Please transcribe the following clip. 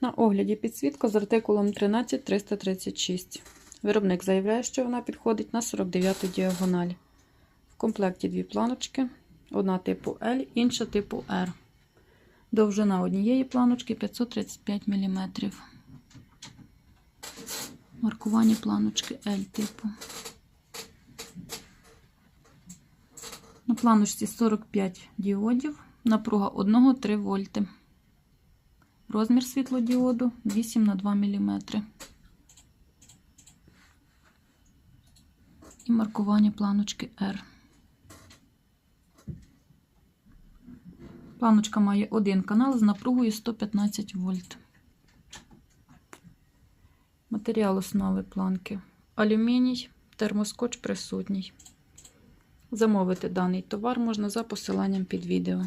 На огляді підсвітка з артикулом 13336. Виробник заявляє, що вона підходить на 49 діагональ. В комплекті дві планочки. Одна типу L, інша типу R. Довжина однієї планочки 535 мм. Маркування планочки L типу. На планочці 45 діодів, напруга 1-3 вольти. Розмір світлодіоду 8 на 2 мм. І маркування планочки R. Планочка має один канал з напругою 115 вольт. Матеріал основи планки алюміній, термоскоч присутній. Замовити даний товар можна за посиланням під відео.